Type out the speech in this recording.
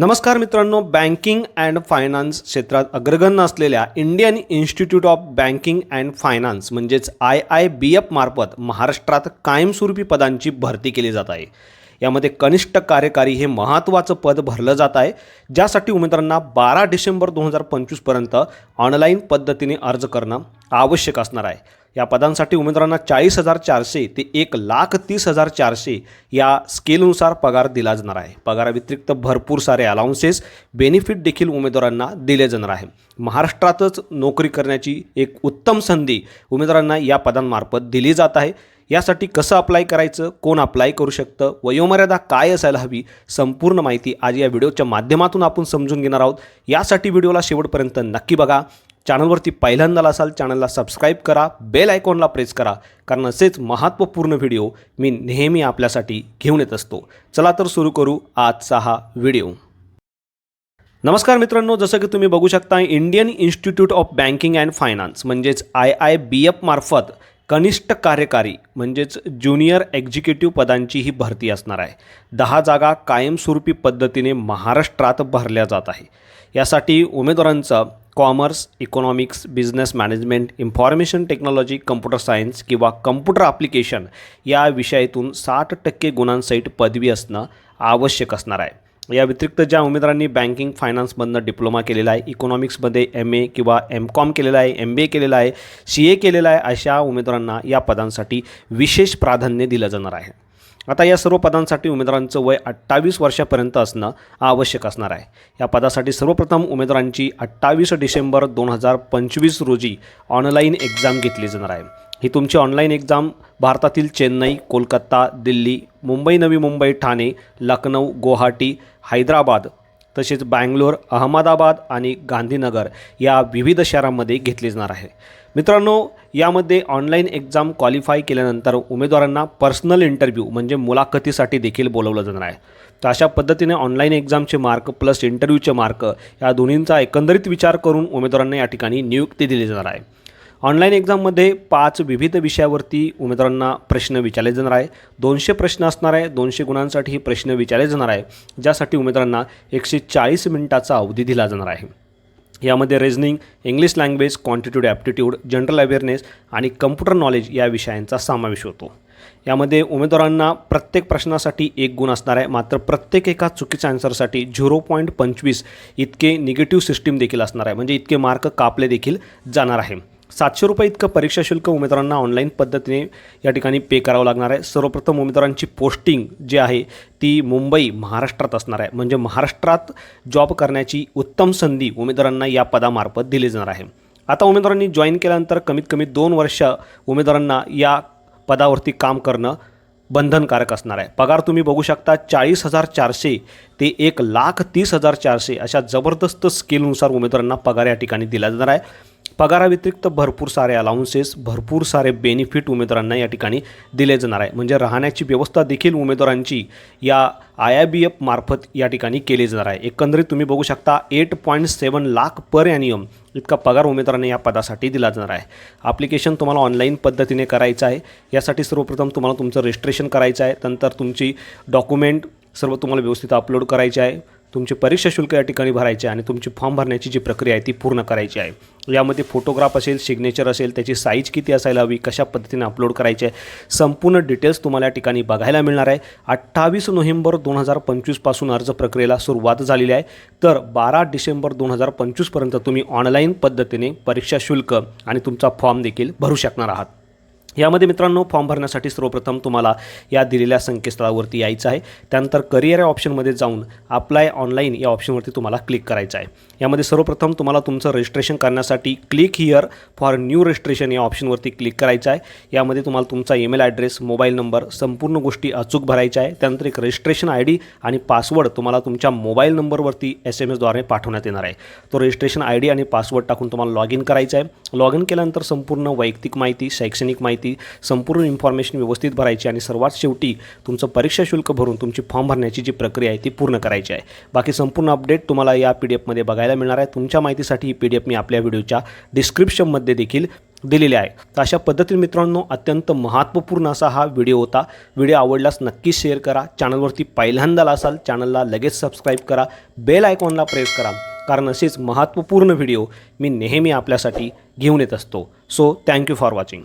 नमस्कार मित्रांनो banking and finance क्षेत्रात अग्रगण्य असलेल्या Indian Institute of Banking and Finance म्हणजेच आय आय बी एफ मार्फत महाराष्ट्रात कायमस्वरूपी पदांची भरती केली जात आहे. यामध्ये कनिष्ठ कार्यकारी हे महत्त्वाचं पद भरलं जात आहे ज्यासाठी उमेदवारांना बारा डिसेंबर दोन हजार पंचवीसपर्यंत ऑनलाईन पद्धतीने अर्ज करणं आवश्यक असणार आहे. या पदांसाठी उमेदवारांना चाळीस हजार चारशे ते एक लाख तीस हजार चारशे या स्केलनुसार पगार दिला जाणार आहे. पगाराव्यतिरिक्त भरपूर सारे अलाउन्सेस बेनिफिट देखील उमेदवारांना दिले जाणार आहे. महाराष्ट्रातच नोकरी करण्याची एक उत्तम संधी उमेदवारांना या पदांमार्फत दिली जात आहे. यासाठी कसं अप्लाय करायचं कोण अप्लाय करू शकतं वयोमर्यादा काय असायला हवी संपूर्ण माहिती आज या व्हिडिओच्या माध्यमातून आपण समजून घेणार आहोत. यासाठी व्हिडिओला शेवटपर्यंत नक्की बघा. चॅनलवरती पहिल्यांदा असाल चॅनलला सबस्क्राईब करा बेल आयकॉनला प्रेस करा कारण असेच महत्त्वपूर्ण व्हिडिओ मी नेहमी आपल्यासाठी घेऊन येत असतो. चला तर सुरू करू आजचा हा व्हिडिओ नमस्कार मित्रांनो जसं की तुम्ही बघू शकता Indian Institute of Banking and Finance म्हणजेच आय आय बी एफ मार्फत कनिष्ठ कार्यकारी म्हणजेच ज्युनियर एक्झिक्युटिव्ह पदांची ही भरती असणार आहे. दहा जागा कायमस्वरूपी पद्धतीने महाराष्ट्रात भरल्या जात आहे. यासाठी उमेदवारांचं commerce economics business management information technology computer science किंवा कम्प्युटर ॲप्लिकेशन या विषयातून साठ टक्के गुणांसहित पदवी असणं आवश्यक असणार आहे. या व्यतिरिक्त ज्या उमेदवारांनी बँकिंग फायनान्समधनं डिप्लोमा केलेला आहे इकॉनॉमिक्समध्ये एम ए किंवा एम कॉम केलेला आहे एम बी ए केलेला आहे सी ए केलेला आहे अशा उमेदवारांना या पदांसाठी विशेष प्राधान्य दिलं जाणार आहे. आता या सर्व पदांसाठी उमेदवारांचं वय अठ्ठावीस वर्षापर्यंत असणं आवश्यक असणार आहे. या पदासाठी सर्वप्रथम उमेदवारांची अठ्ठावीस डिसेंबर दोन हजार पंचवीस रोजी ऑनलाईन एक्झाम घेतली जाणार आहे. ही तुमची ऑनलाईन एक्झाम भारतातील चेन्नई कोलकाता दिल्ली मुंबई नवी मुंबई ठाणे लखनौ गुवाहाटी हैदराबाद तसेच बँगलोर अहमदाबाद आणि गांधीनगर या विविध शहरांमध्ये घेतली जाणार आहे. मित्रांनो यामध्ये ऑनलाईन एक्झाम क्वालिफाय केल्यानंतर उमेदवारांना पर्सनल इंटरव्ह्यू म्हणजे मुलाखतीसाठी देखील बोलवलं जाणार आहे. तर अशा पद्धतीने ऑनलाईन एक्झामचे मार्क प्लस इंटरव्ह्यूचे मार्क या दोन्हींचा एकंदरीत विचार करून उमेदवारांना या ठिकाणी नियुक्ती दिली जाणार आहे. ऑनलाईन एक्झाममध्ये पाच विविध विषयावरती उमेदवारांना प्रश्न विचारले जाणार आहे. दोनशे प्रश्न असणार आहे. दोनशे गुणांसाठी हे प्रश्न विचारले जाणार आहे. ज्यासाठी उमेदवारांना एकशे चाळीस मिनिटाचा अवधी दिला जाणार आहे. यामध्ये reasoning English language quantitative aptitude general awareness आणि कम्प्युटर नॉलेज या विषयांचा समावेश होतो. यामध्ये उमेदवारांना प्रत्येक प्रश्नासाठी एक गुण असणार आहे. मात्र प्रत्येक एका चुकीच्या आन्सरसाठी झिरो पॉईंट पंचवीस इतके निगेटिव्ह सिस्टीम देखील असणार आहे. म्हणजे इतके मार्क कापले देखील जाणार आहे. सातशे रुपये इतकं परीक्षा शुल्क उमेदवारांना ऑनलाईन पद्धतीने या ठिकाणी पे करावं लागणार आहे. सर्वप्रथम उमेदवारांची पोस्टिंग जी आहे ती मुंबई महाराष्ट्रात असणार आहे. म्हणजे महाराष्ट्रात जॉब करण्याची उत्तम संधी उमेदवारांना या पदामार्फत दिली जाणार आहे. आता उमेदवारांनी जॉईन केल्यानंतर कमीत कमी दोन वर्ष उमेदवारांना या पदावरती काम करणं बंधनकारक असणार आहे. पगार तुम्ही बघू शकता चाळीस हजार चारशे ते एक लाख तीस हजार चारशे अशा जबरदस्त स्किलनुसार उमेदवारांना पगार या ठिकाणी दिला जाणार आहे. पगाराव्यतिरिक्त भरपूर सारे अलाउन्सेस भरपूर सारे बेनिफिट उमेदवारांना या ठिकाणी दिले जाणार आहे. म्हणजे राहण्याची व्यवस्था देखील उमेदवारांची या आय आय बी एफ मार्फत या ठिकाणी केली जाणार आहे. एकंदरीत तुम्ही बघू शकता eight point seven lakh per annum इतका पगार उमेदवारांना या पदासाठी दिला जाणार आहे. ॲप्लिकेशन तुम्हाला ऑनलाईन पद्धतीने करायचं आहे. यासाठी सर्वप्रथम तुम्हाला तुमचं रजिस्ट्रेशन करायचं आहे. नंतर तुमची डॉक्युमेंट सर्व तुम्हाला व्यवस्थित अपलोड करायचे आहे. तुमचे परीक्षा शुल्क या ठिकाणी भरायचे आणि तुमची फॉर्म भरण्याची जी प्रक्रिया आहे ती पूर्ण करायची आहे. यामध्ये फोटोग्राफ असेल सिग्नेचर असेल त्याची साईज किती असायला हवी कशा पद्धतीने अपलोड करायचे आहे संपूर्ण डिटेल्स तुम्हाला या ठिकाणी बघायला मिळणार आहे. अठ्ठावीस नोव्हेंबर दोन हजार पंचवीसपासून अर्ज प्रक्रियेला सुरुवात झालेली आहे. तर बारा डिसेंबर दोन हजार पंचवीसपर्यंत तुम्ही ऑनलाईन पद्धतीने परीक्षा शुल्क आणि तुमचा फॉर्म देखील भरू शकणार आहात. यामध्ये मित्रांनो फॉर्म भरण्यासाठी सर्वप्रथम तुम्हाला या दिलेल्या संकेतस्थळावरती यायचं आहे. त्यानंतर करिअर या ऑप्शनमध्ये जाऊन अप्लाय ऑनलाईन या ऑप्शनवरती तुम्हाला क्लिक करायचं आहे. यामध्ये सर्वप्रथम तुम्हाला तुमचं रजिस्ट्रेशन करण्यासाठी click here for new registration या ऑप्शनवरती क्लिक करायचं आहे. यामध्ये तुम्हाला तुमचा ईमेल ॲड्रेस मोबाईल नंबर संपूर्ण गोष्टी अचूक भरायच्या आहे. त्यानंतर एक रजिस्ट्रेशन आय डी आणि पासवर्ड तुम्हाला तुमच्या मोबाईल नंबरवरती एस एम एसद्वारे पाठवण्यात येणार आहे. तो रजिस्ट्रेशन आय डी आणि पासवर्ड टाकून तुम्हाला लॉग इन करायचं आहे. लॉग इन केल्यानंतर संपूर्ण वैयक्तिक माहिती शैक्षणिक माहिती ती संपूर्ण इन्फॉर्मेशन व्यवस्थित भरायची आणि सर्वात शेवटी तुमचं परीक्षा शुल्क भरून तुमची फॉर्म भरण्याची जी प्रक्रिया आहे ती पूर्ण करायची आहे. बाकी संपूर्ण अपडेट तुम्हाला या पी डी एफमध्ये बघायला मिळणार आहे. तुमच्या माहितीसाठी ही पी डी एफ मी आपल्या व्हिडिओच्या डिस्क्रिप्शनमध्ये देखील दिलेले आहे. तर अशा पद्धतीने मित्रांनो अत्यंत महत्त्वपूर्ण असा हा व्हिडिओ होता. व्हिडिओ आवडल्यास नक्की शेअर करा. चॅनलवरती पहिल्यांदाला असाल चॅनलला लगेच सबस्क्राईब करा. बेल आयकॉनला प्रेस करा. कारण असेच महत्त्वपूर्ण व्हिडिओ मी नेहमी आपल्यासाठी घेऊन येत असतो. So thank you for watching